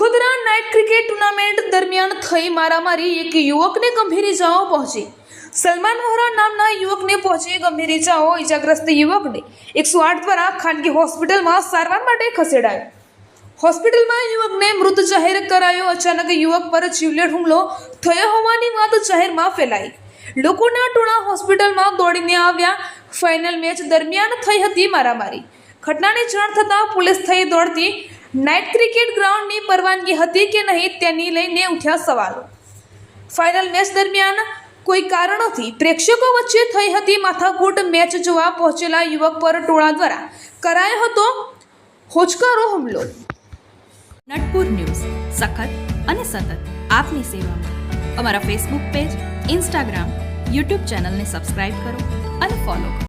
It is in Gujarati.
નાઇટ ક્રિકેટ ટુર્નામેન્ટ દરમિયાન થઈ મારામારી એક યુવકને ગંભીર ઇજાઓ પહોંચી. સલમાન વોહરા નામના યુવકને પહોંચી ગંભીર ઇજાઓ. ઇજાગ્રસ્ત યુવકને એકસો આઠ દ્વારા ખાનગી હોસ્પિટલમાં સારવાર માટે ખસેડાયો. હોસ્પિટલમાં યુવકને મૃત જાહેર કરાયો. અચાનક યુવક પર જીવલેણ હુમલો થયો હોવાની વાત જાહેરમાં ફેલાઈ. લોકોના ટોળા હોસ્પિટલમાં દોડીને આવ્યા. ફાઇનલ મેચ દરમિયાન થઈ હતી મારામારી. ઘટનાની જાણ થતાં પોલીસ થઈ દોડતી નાઇટ ક્રિકેટ ગ્રાઉન્ડની પરવાનગી હતી કે નહીં તેની લઈને ઉઠ્યા સવાલો. ફાઇનલ મેચ દરમિયાન કોઈ કારણોથી પ્રેક્ષકો વચ્ચે થઈ હતી માથાકૂટ મેચ જોવા પહોંચેલા યુવક પર ટોળા દ્વારા કરાયો હતો હોચકારો હુમલો. નટપુર ન્યૂઝ, સખત અને સતત આપની સેવામાં. અમારા ફેસબુક પેજ ઇન્સ્ટાગ્રામ યુટ્યુબ ચેનલને સબસ્ક્રાઇબ કરો અને ફોલો કરો.